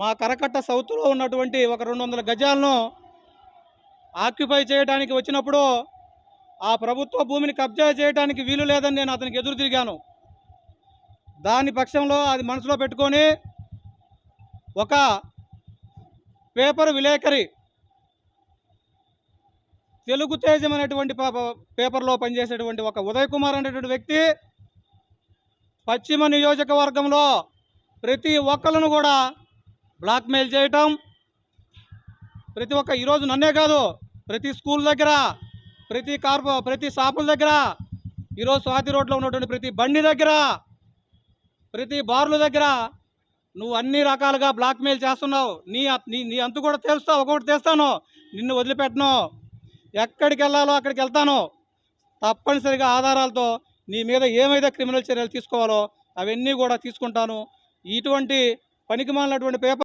మా కరకట్ట సౌత్లో ఉన్నటువంటి ఒక రెండు వందల గజాలను ఆక్యుపై చేయడానికి వచ్చినప్పుడు ఆ ప్రభుత్వ భూమిని కబ్జా చేయడానికి వీలు లేదని నేను అతనికి ఎదురు తిరిగాను. దాని పక్షంలో అది మనసులో పెట్టుకొని ఒక పేపర్ విలేకరి తెలుగు తేజం అనేటువంటి పేపర్లో పనిచేసేటువంటి ఒక ఉదయ్ కుమార్ అనేటువంటి వ్యక్తి పశ్చిమ నియోజకవర్గంలో ప్రతి ఒక్కరిని కూడా బ్లాక్మెయిల్ చేయటం. ప్రతి ఒక్క ఈరోజు నన్నే కాదు ప్రతి స్కూల్ దగ్గర ప్రతి కార్పొ ప్రతి షాపుల దగ్గర ఈరోజు స్వాతి రోడ్లో ఉన్నటువంటి ప్రతి బండి దగ్గర ప్రతి బార్ల దగ్గర నువ్వు అన్ని రకాలుగా బ్లాక్మెయిల్ చేస్తున్నావు. నీ నీ నీ అంతు కూడా తెలుస్తావు ఒకటి తెస్తాను. నిన్ను వదిలిపెట్టను. ఎక్కడికి వెళ్ళాలో అక్కడికి వెళ్తాను. తప్పనిసరిగా ఆధారాలతో నీ మీద ఏమైతే క్రిమినల్ చర్యలు తీసుకోవాలో అవన్నీ కూడా తీసుకుంటాను. ఇటువంటి పనికిమాలినటువంటి పేపర్